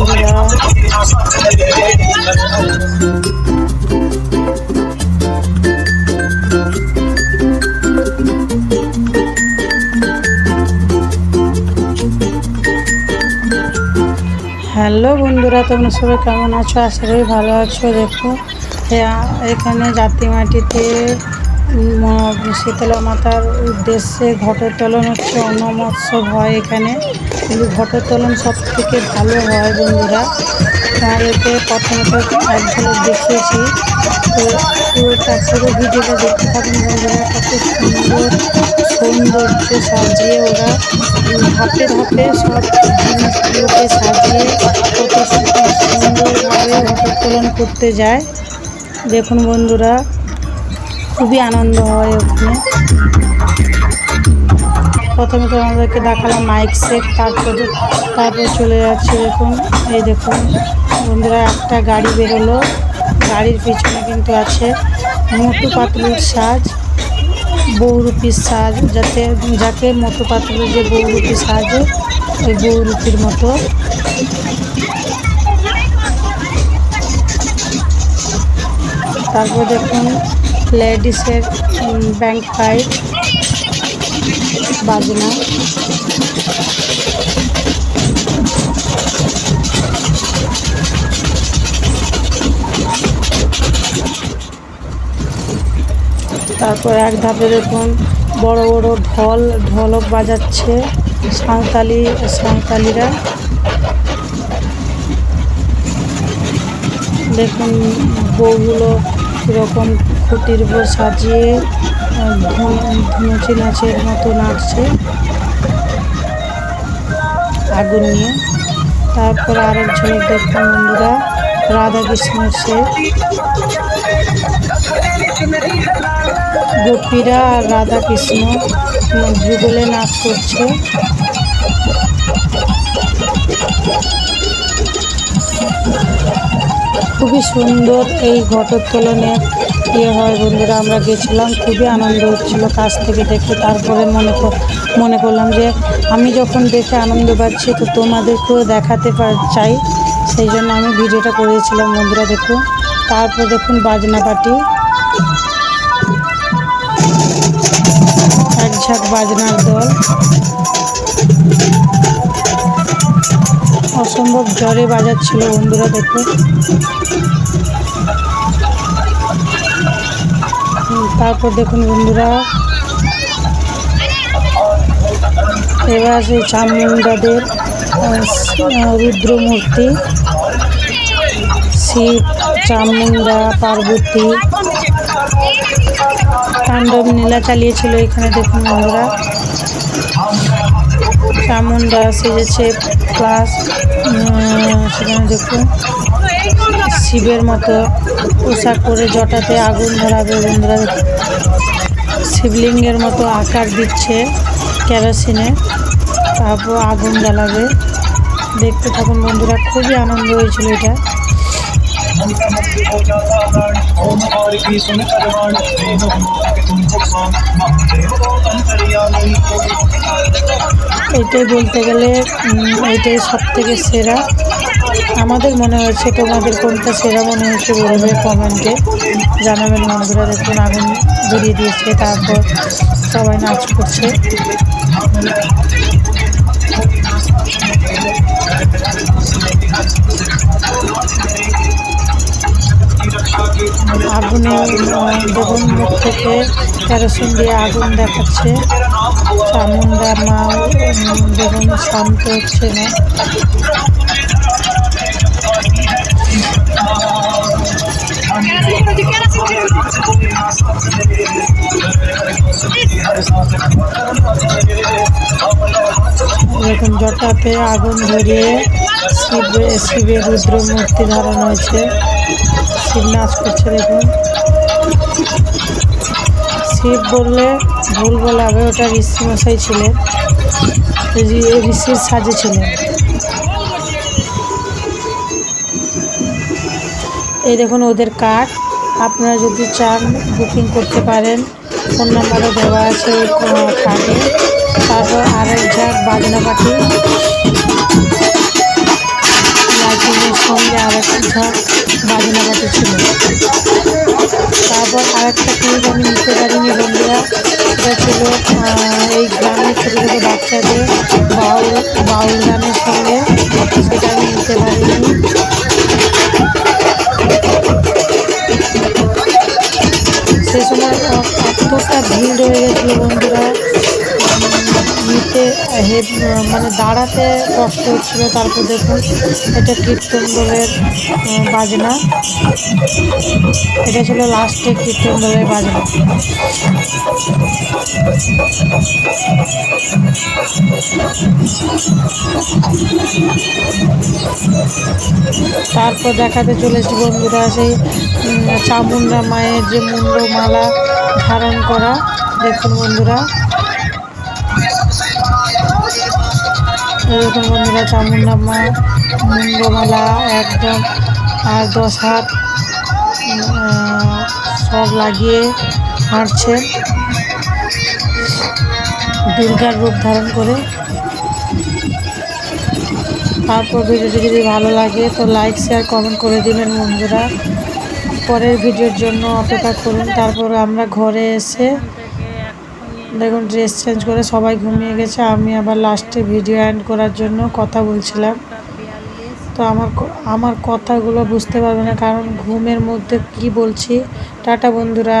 বন্ধুরা হ্যালো বন্ধুরা তোমরা সবাই কেমন আছো? আশা করি ভালো আছো। দেখো এ- এখানে জাতিমাটিতে উম, শীতলা মাতার উদ্দেশ্যে ঘটোত্তোলন হচ্ছে অন্ন মহোৎসব হয় এখানে। কিন্তু ঘটোত্তোলন সব থেকে ভালো হয় বন্ধুরা তোমাদেরকে প্রথমত এক ঝলক দেখিয়েছি। তো পুরোটা পুরো ভিডিওটা দেখতে থাকুন বন্ধুরা, কত সুন্দর সৌন্দর্য সাজিয়ে ওরা ধাপে ধাপে সব জিনিসগুলোকে সাজিয়ে কত সুন্দরভাবে ঘটোত্তোলন করতে যায়। দেখুন বন্ধুরা খুবই আনন্দ হয় ওখানে। প্রথমে তো আমাদেরকে দেখালাম মাইক সেট তারপরে তারপর চলে যাচ্ছে দেখুন এই দেখুন, বন্ধুরা, একটা গাড়ি বেরোলো। গাড়ির পিছনে কিন্তু আছে মোটু পাতলুর সাজ বহুরূপীর সাজ, যাতে, যাকে মোটু পাতলুর যে বহুরূপী সাজে, ওই বহুরূপীর মতো। তারপর দেখুন লেডিসের ব্যাংক পাইপ বাজনা। তারপর এক ধাপে দেখুন, বড় বড় ঢল, ঢোলক বাজাচ্ছে সাঁওতালি, সাঁওতালিরা। দেখুন, বউগুলো কীরকম খুঁটির উপর সাজিয়ে ধুনুচি নাচের মতো নাচছে। আগুন নিয়ে। তারপর আরেক ঝলক দেখুন বন্ধুরা রাধা কৃষ্ণের সে গোপীরা আর রাধা কৃষ্ণ যুগলে নাচ করছে। খুবই সুন্দর এই ঘটোত্তোলনে ইয়ে হয় বন্ধুরা, আমরা গেছিলাম, খুবই আনন্দ হচ্ছিল কাছ থেকে দেখে। তারপরে মনে মনে করলাম যে আমি যখন দেখে আনন্দ পাচ্ছি, তো তোমাদেরকেও দেখাতে চাই। সেই জন্য আমি ভিডিওটা করেছিলাম বন্ধুরা দেখুন তারপর দেখুন বাজনা পাটি এক ঝাঁক বাজনার দল। অসম্ভব জ্বরে বাজাচ্ছিল বন্ধুরা হুম, তারপর দেখুন বন্ধুরা এবার সেই চামুন্ডাদের আহ, রুদ্র মূর্তি শিব চামুন্ডা পার্বতী। তাণ্ডব নীলা চালিয়েছিল এখানে দেখুন বন্ধুরা। চামুন্ডা সেজেছে প্লাস সেখানে দেখুন। শিবের মতো পোশাক করে জটাতে আগুন ধরাবে বন্ধুরা। শিবলিঙ্গের মতো আকার দিচ্ছে কেরোসিনে, তারপর আগুন জ্বালাবে। দেখতে থাকুন বন্ধুরা, খুবই আনন্দ হয়েছিল এটা। ओम और की सुन करवाण प्रेम के तुम भगवान महादेव अंतर्यामी এটাই বলতে গেলে উম, এইটাই সব থেকে সেরা আমাদের মনে হয়েছে তোমাদের কোনটা সেরা মনে হয়েছে বলবে কমেন্টে জানাবেন বন্ধুরা দেখুন আগুন ধরিয়ে দিয়েছে তারপর সবাই নাচ করছে থেকে কেরোসিন দিয়ে আগুন দেখাচ্ছে। চামুন্ডা মা দেখুন শান্ত হচ্ছে না দেখুন জটাতে আগুন ধরিয়ে শিব শিবের রুদ্র মূর্তি ধারণ হয়েছে। শিব নাচ করছে দেখুন। শিব বললে, ভুল বলা হবে ওটা ঋষি মশাই ছিলেন। ঋষির সাজে ছিলেন। এই দেখুন ওদের কার্ড। আপনারা যদি চান বুকিং করতে পারেন, ফোন নাম্বারও দেওয়া আছে কার্ডে। তারপর আরেক ঝাঁক বাজনা পাটি লাইট ঝাঁক বাজনা বাটি ছিল। তারপর আরেকটা ক্লিপ আমি নিতে পারিনি, বন্ধুরা। সেটা ছিল এই গ্রামের ছোটো ছোটো বাচ্চাদের বাউল বাউল গানের সঙ্গে। সেটা আমি নিতে পারিনি। সেই সময় এতটা ভিড় হয়ে গেছিল, বন্ধুরা। মানে দাঁড়াতে কষ্ট হচ্ছিল, তারপর দেখুন এটা কীর্তন দলের বাজনা। এটা ছিল লাস্টে কীর্তন দলের বাজনা। তারপর দেখাতে চলেছি বন্ধুরা, সেই চামুন্ডা মায়ের যে মুন্ডমালা ধারণ করা। দেখুন বন্ধুরা এই দেখুন বন্ধুরা চামুন্ডা মা একদম, আর দশ হাত সব লাগিয়ে হাঁটছে। দুর্গার রূপ ধারণ করে। তারপর ভিডিওটি যদি ভালো লাগে, তো লাইক শেয়ার কমেন্ট করে দিবেন বন্ধুরা। পরের ভিডিওর জন্য অপেক্ষা করুন। তারপর আমরা ঘরে এসে দেখুন ড্রেস চেঞ্জ করে সবাই ঘুমিয়ে গেছে। আমি আবার লাস্টে ভিডিও অ্যান্ড করার জন্য কথা বলছিলাম। তো আমার আমার কথাগুলো বুঝতে পারবে না, কারণ ঘুমের মধ্যে কি বলছি? টাটা বন্ধুরা।